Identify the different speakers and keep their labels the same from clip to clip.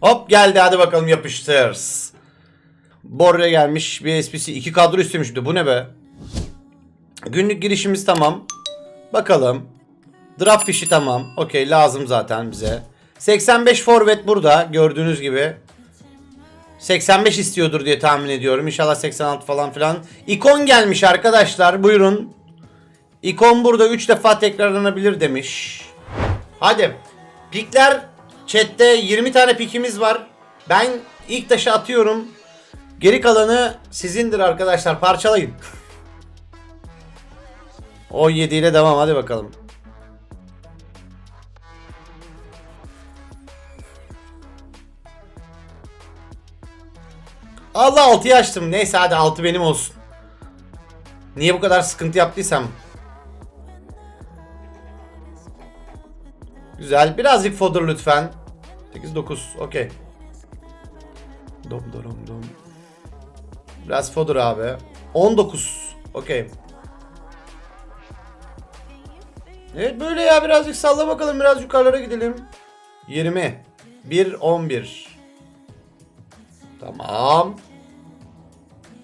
Speaker 1: Hop geldi hadi bakalım yapıştır. Borre gelmiş bir SPC. iki kadro istemiş bu ne be? Günlük girişimiz tamam. Bakalım. Draft fişi tamam. Okey lazım zaten bize. 85 forvet burada gördüğünüz gibi. 85 istiyordur diye tahmin ediyorum. İnşallah 86 falan filan. İkon gelmiş arkadaşlar. Buyurun. İkon burada 3 defa tekrarlanabilir demiş. Hadi. Pikler chatte 20 tane pikimiz var. Ben ilk taşı atıyorum. Geri kalanı sizindir arkadaşlar. Parçalayın. 17 ile devam hadi bakalım. Allah 6'yı açtım. Neyse hadi 6 benim olsun. Niye bu kadar sıkıntı yaptıysam. Güzel. Birazcık fodder lütfen. 8 9. Okey. Dom dom dom. Biraz fodder abi. 19. Okey. Evet böyle ya birazcık salla bakalım biraz yukarılara gidelim. 20. 1 11. Tamam.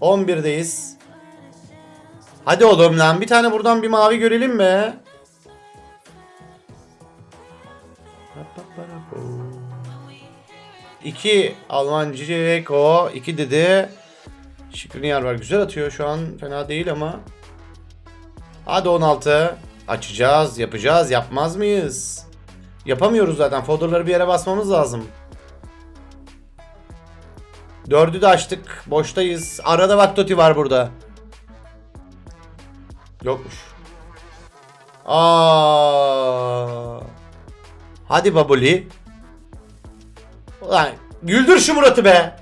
Speaker 1: 11'deyiz. Hadi oğlum lan bir tane buradan bir mavi görelim be. 2 Alman Ceko 2 dedi. Şikriniyer var. Güzel atıyor şu an. Fena değil ama. Hadi 16. Açacağız, yapacağız. Yapmaz mıyız? Yapamıyoruz zaten. Fodder'ları bir yere basmamız lazım. Dördü de açtık. Boştayız. Arada bak Totti var burada. Yokmuş. Aa. Hadi Babuli. Ulan güldür şu Murat'ı be.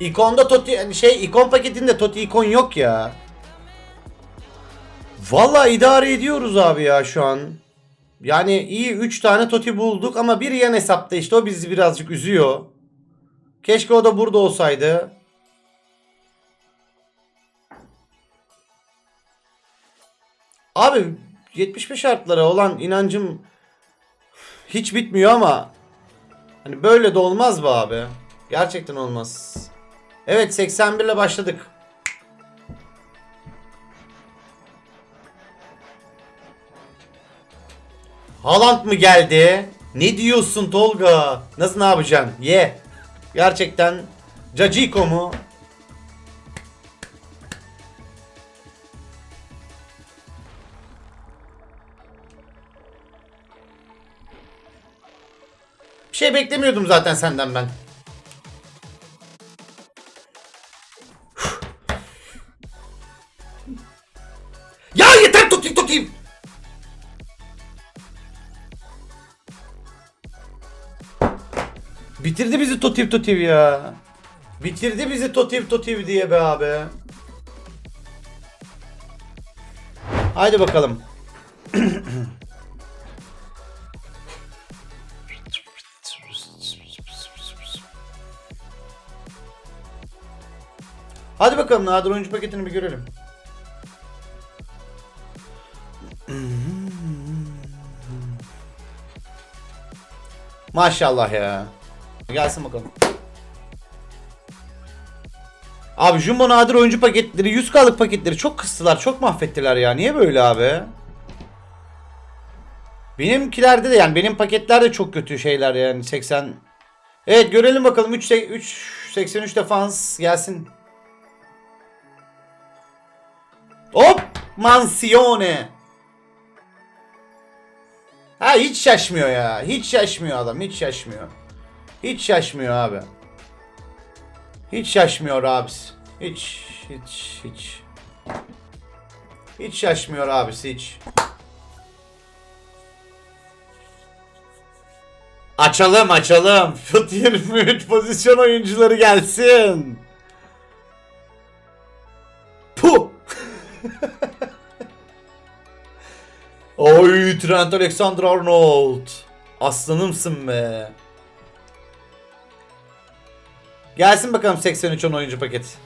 Speaker 1: İkonda Toti şey ikon paketinde Toti ikon yok ya. Vallahi idare ediyoruz abi ya şu an. Yani iyi 3 tane Toti bulduk ama bir yan hesapta işte o bizi birazcık üzüyor. Keşke o da burada olsaydı. Abi 75 şartlara olan inancım hiç bitmiyor ama hani böyle de olmaz be abi. Gerçekten olmaz. Evet 81 ile başladık. Haaland mı geldi? Ne diyorsun Tolga? Nasıl ne yapacaksın? Ye. Gerçekten Caciko mu? Bir şey beklemiyordum zaten senden ben. Ya yeter tutayım tutayım. Bitirdi bizi Totiv Totiv ya. Bitirdi bizi Totiv Totiv diye be abi. Haydi bakalım. Hadi bakalım Nadir oyuncu paketini bir görelim. Maşallah ya. Gelsin bakalım. Abi Jumbo Nadir oyuncu paketleri 100k'lık paketleri çok kıstılar. Çok mahvettiler ya. Niye böyle abi? Benimkilerde de yani benim paketler de çok kötü şeyler yani 80. Evet görelim bakalım 3 3 83 defans gelsin. Hop! Mansione. Ha hiç şaşmıyor ya. Hiç şaşmıyor adam. Hiç şaşmıyor. Hiç şaşmıyor abi. Hiç şaşmıyor abisi. Hiç hiç hiç. Hiç şaşmıyor abisi hiç. Açalım açalım. Fut 23 pozisyon oyuncuları gelsin. Puh. Oy Trent Alexander-Arnold. Aslanımsın be. Gelsin bakalım 83 10 oyuncu paket.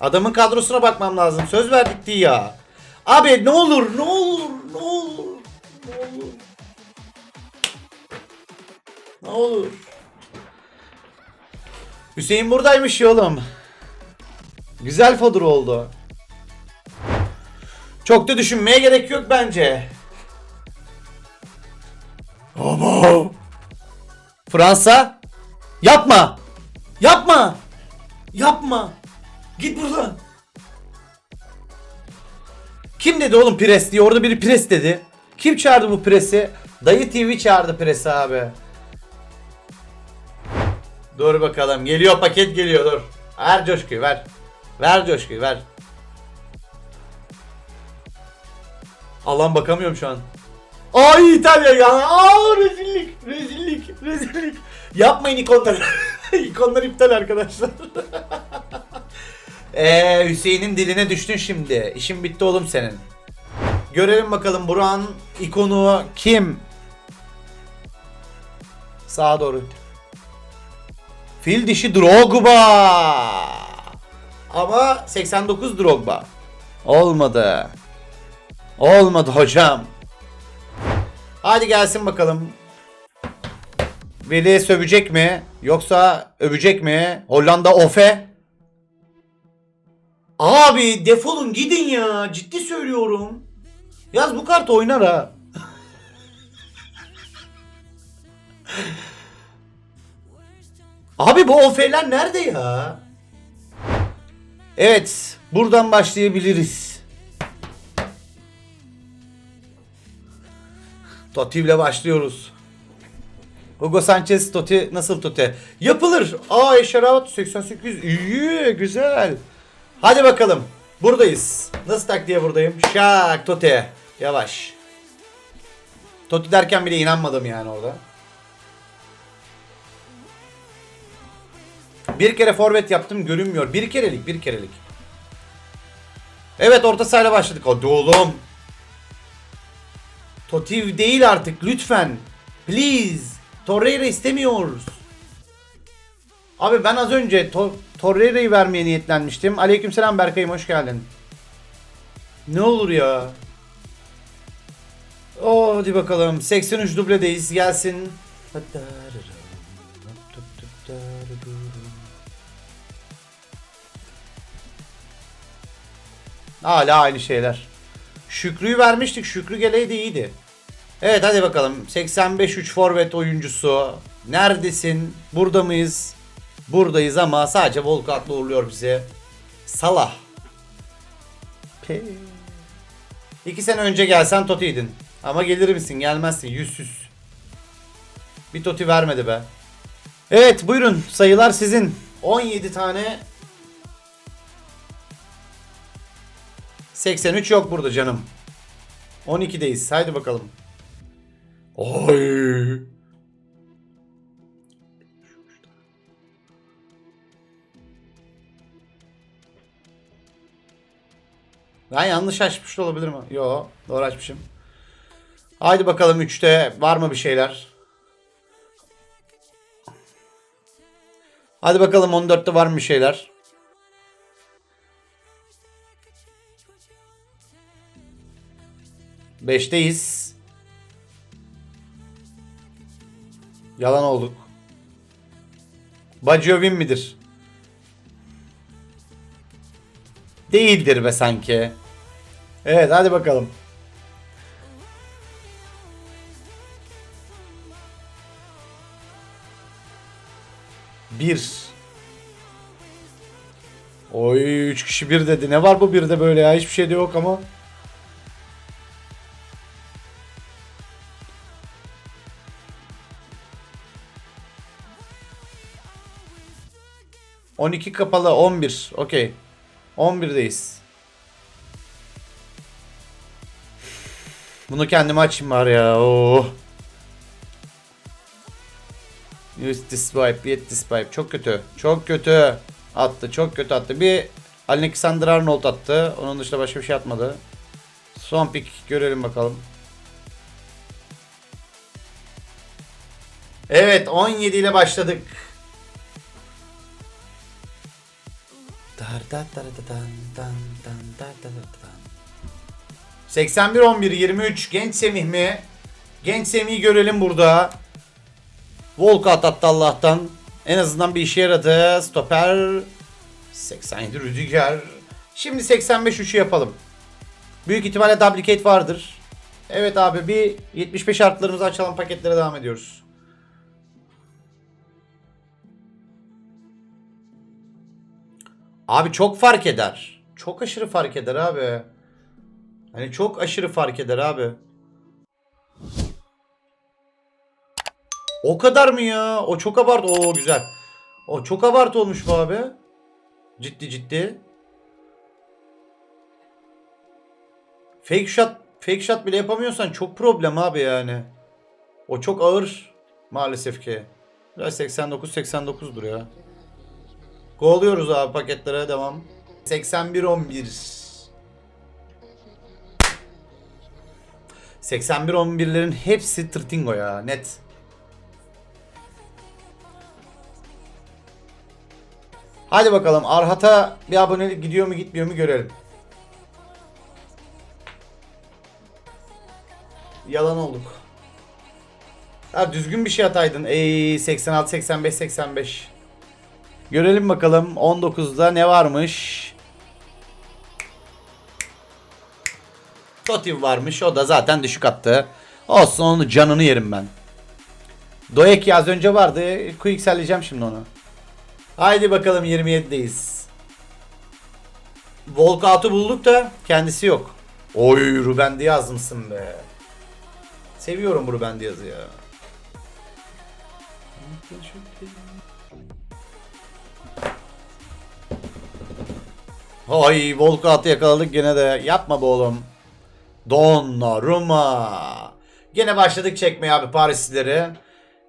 Speaker 1: Adamın kadrosuna bakmam lazım. Söz verdik diye ya. Abi ne olur, ne olur, ne olur, ne olur. Ne olur. Hüseyin buradaymış ya oğlum. Güzel fodur oldu. Çok da düşünmeye gerek yok bence. Ama. Fransa. Yapma. Yapma. Yapma. Git buradan. Kim dedi oğlum pres diye? Orada biri pres dedi. Kim çağırdı bu presi? Dayı TV çağırdı presi abi. Dur bakalım. Geliyor paket geliyor dur. Ver coşkuyu ver. Ver coşkuyu ver. Allah'ım bakamıyorum şu an. Ay İtalya ya. Aa rezillik. Rezillik. Rezillik. Yapmayın ikonları. İkonlar iptal arkadaşlar. Eee Hüseyin'in diline düştün şimdi. İşin bitti oğlum senin. Görelim bakalım Burak'ın ikonu kim? Sağa doğru. Fil dişi Drogba. Ama 89 Drogba. Olmadı. Olmadı hocam. Hadi gelsin bakalım. Veli sövecek mi? Yoksa övecek mi? Hollanda Ofe. Abi defolun gidin ya. Ciddi söylüyorum. Yaz bu kart oynar ha. Abi bu ofeler nerede ya? Evet, buradan başlayabiliriz. Totti ile başlıyoruz. Hugo Sanchez Totti nasıl Totti? Yapılır. Aa Eşarat 88 iyi güzel. Hadi bakalım. Buradayız. Nasıl tak diye buradayım? Şak Totti. Yavaş. Totti derken bile inanmadım yani orada. Bir kere forvet yaptım görünmüyor. Bir kerelik bir kerelik. Evet orta sahayla başladık. Hadi oğlum. Totti değil artık lütfen. Please. Torreira istemiyoruz. Abi ben az önce to- Torreira'yı vermeye niyetlenmiştim. Aleykümselam Berkay'ım hoş geldin. Ne olur ya. Oh, hadi bakalım. 83 dubledeyiz. Gelsin. Hala aynı şeyler. Şükrü'yü vermiştik. Şükrü geleydi iyiydi. Evet hadi bakalım. 85-3 forvet oyuncusu. Neredesin? Burada mıyız? Buradayız ama sadece Volkat'la uğurluyor bizi. Salah. Pe. İki sene önce gelsen Toti'ydin. Ama gelir misin? Gelmezsin. Yüzsüz. Bir Toti vermedi be. Evet buyurun. Sayılar sizin. 17 tane 83 yok burada canım. 12'deyiz. Haydi bakalım. Oy. Ben yanlış açmış olabilir mi? Yo, doğru açmışım. Haydi bakalım 3'te var mı bir şeyler? Hadi bakalım 14'te var mı bir şeyler? Beşteyiz. Yalan olduk. Bacıovin midir? Değildir be sanki. Evet hadi bakalım. Bir. Oy üç kişi bir dedi. Ne var bu birde böyle ya? Hiçbir şey de yok ama. On iki kapalı on bir. Okey. 11'deyiz. Bunu kendime açayım var ya. Oh. Use this swipe, get this swipe. Çok kötü. Çok kötü. Attı. Çok kötü attı. Bir Alexander Arnold attı. Onun dışında başka bir şey atmadı. Son pick görelim bakalım. Evet 17 ile başladık. Dar dar dar dar dan dan dan dar dar dar dan. 81 11 23 genç Semih mi? Genç Semih'i görelim burada. Volkat attı Allah'tan. En azından bir işe yaradı. Stoper 87 Rüdiger. Şimdi 85 3'ü yapalım. Büyük ihtimalle duplicate vardır. Evet abi bir 75 artlarımızı açalım paketlere devam ediyoruz. Abi çok fark eder. Çok aşırı fark eder abi. Hani çok aşırı fark eder abi. O kadar mı ya? O çok abart. Oo güzel. O çok abart olmuş bu abi. Ciddi ciddi. Fake shot, fake shot bile yapamıyorsan çok problem abi yani. O çok ağır maalesef ki. Biraz 89 89'dur ya. Golluyoruz abi paketlere devam. 81 11. 81 11'lerin hepsi tırtingo ya net. Hadi bakalım Arhat'a bir abonelik gidiyor mu gitmiyor mu görelim. Yalan olduk. Ha düzgün bir şey ataydın. Ey 86 85 85. Görelim bakalım 19'da ne varmış. Totiv varmış. O da zaten düşük attı. Olsun onu canını yerim ben. Doyeki az önce vardı. Quicksel'leyeceğim şimdi onu. Haydi bakalım 27'deyiz. Volkout'u bulduk da kendisi yok. Oy Ruben Diaz mısın be? Seviyorum Ruben Diaz'ı ya. Ay Volkout'u yakaladık gene de. Yapma be oğlum. Donnarumma. Gene başladık çekmeye abi Parislileri.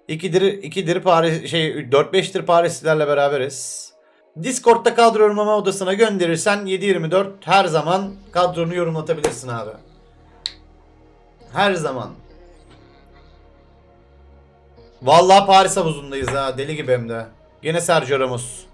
Speaker 1: İkidir, ikidir Paris şey 4-5'tir Parislilerle beraberiz. Discord'da kadro yorumlama odasına gönderirsen 7-24 her zaman kadronu yorumlatabilirsin abi. Her zaman. Vallahi Paris havuzundayız ha deli gibi hem de. Gene Sergio Ramos.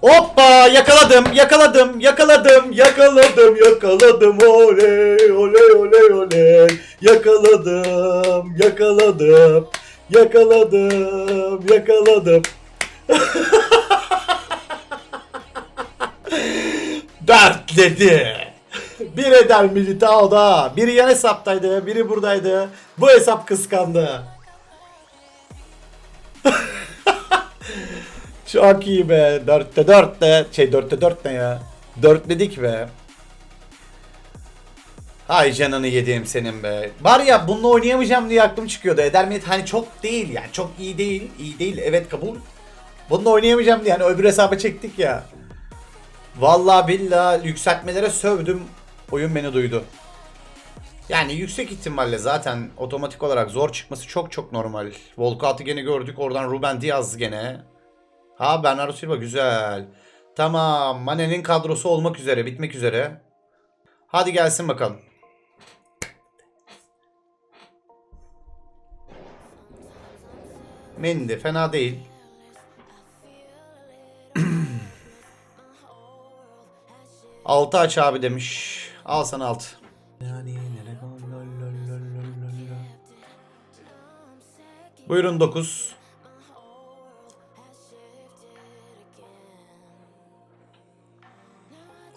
Speaker 1: Hoppa yakaladım yakaladım yakaladım yakaladım yakaladım oley oley oley oley yakaladım yakaladım yakaladım yakaladım Dertledi. Bir eder Militao'da. Biri yan hesaptaydı, biri buradaydı. Bu hesap kıskandı. Çok iyi be. Dörtte dört de. Şey dörtte dört ne ya? Dörtledik be. Hay canını yediğim senin be. Var ya bununla oynayamayacağım diye aklım çıkıyordu. Eder Millet hani çok değil yani. Çok iyi değil. iyi değil. Evet kabul. Bununla oynayamayacağım diye hani öbür hesaba çektik ya. Vallahi billahi yükseltmelere sövdüm. Oyun beni duydu. Yani yüksek ihtimalle zaten otomatik olarak zor çıkması çok çok normal. Volkat'ı gene gördük. Oradan Ruben Diaz gene. Ha Bernardo Silva güzel. Tamam. Mane'nin kadrosu olmak üzere. Bitmek üzere. Hadi gelsin bakalım. Mendy fena değil. Altı aç abi demiş. Al sana alt. Buyurun 9.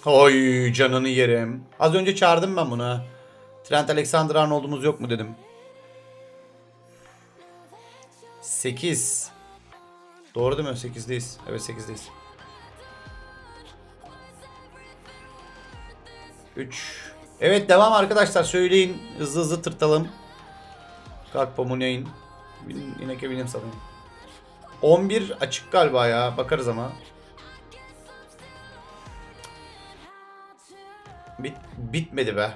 Speaker 1: Oy canını yerim. Az önce çağırdım ben bunu. Trent Alexander Arnold'umuz yok mu dedim. 8. Doğru değil mi? 8'deyiz. Evet 8'deyiz. 3. Evet devam arkadaşlar söyleyin. Hızlı hızlı tırtalım. Kalk Pomunay'ın. İneke bilim sanırım. 11 açık galiba ya. Bakarız ama. Bit bitmedi be.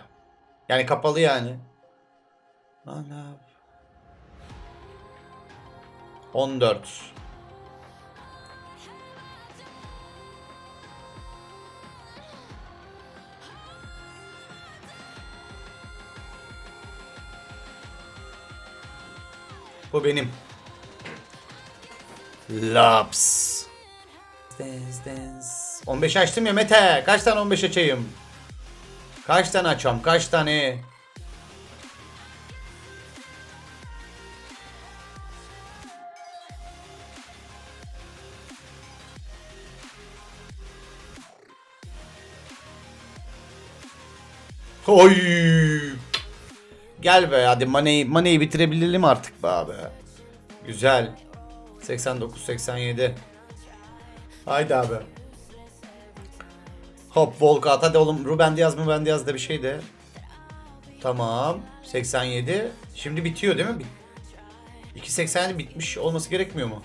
Speaker 1: Yani kapalı yani. Ana. 14. Bu benim. Laps. Dance dance. 15 açtım ya Mete. Kaç tane 15 açayım? Kaç tane açam? Kaç tane? Oy! Gel be hadi Mane'yi Mane'yi bitirebilelim artık be abi. Güzel. 89 87. Haydi abi. Hop Volkat hadi oğlum Ruben Diaz mı ben Diaz da bir şey de. Tamam. 87. Şimdi bitiyor değil mi? Bit- 2.87 bitmiş olması gerekmiyor mu?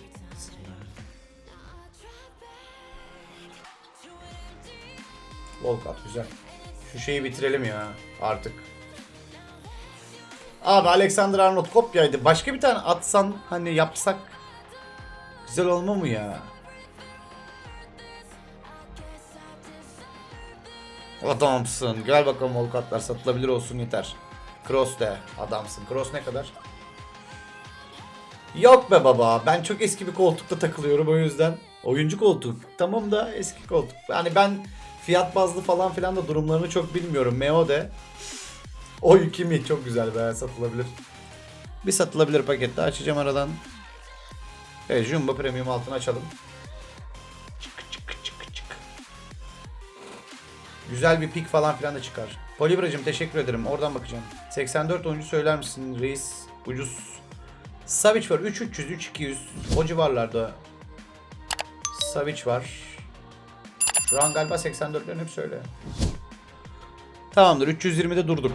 Speaker 1: Volkat güzel. Şu şeyi bitirelim ya artık. Abi Alexander Arnold kopyaydı. Başka bir tane atsan hani yapsak güzel olma mı ya? Adamsın. Gel bakalım Volkatlar satılabilir olsun yeter. Cross de. Adamsın. Cross ne kadar? Yok be baba. Ben çok eski bir koltukta takılıyorum o yüzden. Oyuncu koltuk. Tamam da eski koltuk. Yani ben fiyat bazlı falan filan da durumlarını çok bilmiyorum. Meo de. Oy kimi çok güzel be satılabilir. Bir satılabilir pakette açacağım aradan. Evet Jumbo Premium altını açalım. Güzel bir pik falan filan da çıkar. Polibracım teşekkür ederim. Oradan bakacağım. 84 oyuncu söyler misin reis? Ucuz. Savic var. 3300, 3200. O civarlarda. Savic var. Şu an galiba 84'lerin hep söyle. Tamamdır. 320'de durduk.